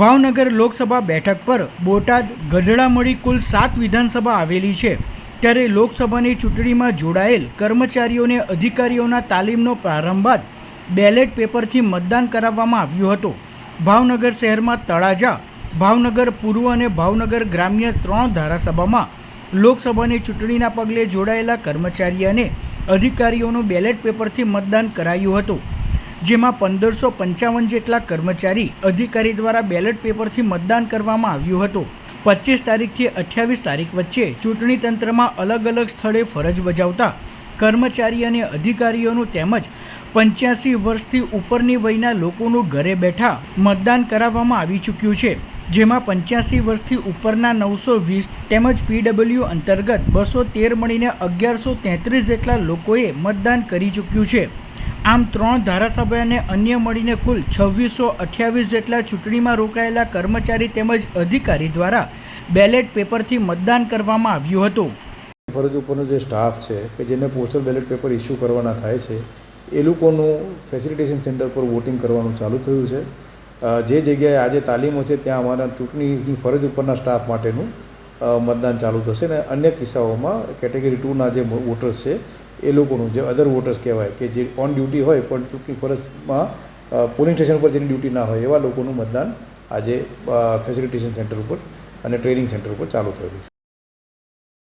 ભાવનગર લોકસભા બેઠક પર બોટાદ ગઢડા મળી કુલ સાત વિધાનસભા આવેલી છે. ત્યારે લોકસભાની ચૂંટણીમાં જોડાયેલ કર્મચારીઓને અધિકારીઓના તાલીમનો પ્રારંભ બાદ બેલેટ પેપરથી મતદાન કરાવવામાં આવ્યું હતું. ભાવનગર શહેરમાં તળાજા, ભાવનગર પૂર્વ અને ભાવનગર ગ્રામ્ય ત્રણ ધારાસભામાં લોકસભાની ચૂંટણીના પગલે જોડાયેલા કર્મચારી અને અધિકારીઓનું બેલેટ પેપરથી મતદાન કરાયું હતું. જેમાં પંદરસો પંચાવન જેટલા કર્મચારી અધિકારી દ્વારા બેલેટ પેપરથી મતદાન કરવામાં આવ્યું હતું. પચીસ તારીખથી અઠ્યાવીસ તારીખ વચ્ચે ચૂંટણી તંત્રમાં અલગ અલગ સ્થળે ફરજ બજાવતા કર્મચારી અને અધિકારીઓનું તેમજ પંચ્યાસી વર્ષથી ઉપરની વયના લોકોનું ઘરે બેઠા મતદાન કરાવવામાં આવી ચૂક્યું છે. જેમાં પંચ્યાસી વર્ષથી ઉપરના નવસો વીસ તેમજ પીડબ્લ્યુ અંતર્ગત બસો તેર મળીને અગિયારસો તેત્રીસ જેટલા લોકોએ મતદાન કરી ચૂક્યું છે. આમ ત્રણ ધારાસભ્ય અને અન્ય મળીને કુલ છવ્વીસો અઠ્યાવીસ જેટલા ચૂંટણીમાં રોકાયેલા કર્મચારી તેમજ અધિકારી દ્વારા બેલેટ પેપરથી મતદાન કરવામાં આવ્યું હતું. ફરજ ઉપરનો જે સ્ટાફ છે, કે જેને પોસ્ટલ બેલેટ પેપર ઇસ્યુ કરવાના થાય છે, એ લોકોનું ફેસિલિટેશન સેન્ટર પર વોટિંગ કરવાનું ચાલુ થયું છે. જે જગ્યાએ આજે તાલીમો છે, ત્યાં અમારા ચૂંટણીની ફરજ ઉપરના સ્ટાફ માટેનું મતદાન ચાલુ થશે અને અન્ય કિસ્સાઓમાં કેટેગરી ટુના જે વોટર્સ છે એ લોકોનું, જે અધર વોટર્સ કહેવાય કે જે ઓન ડ્યુટી હોય, પણ ચૂંટણી ફરજમાં પોલિંગ સ્ટેશન પર જેની ડ્યુટી ના હોય, એવા લોકોનું મતદાન આજે ફેસિલિટેશન સેન્ટર ઉપર અને ટ્રેનિંગ સેન્ટર ઉપર ચાલુ થયેલું છે.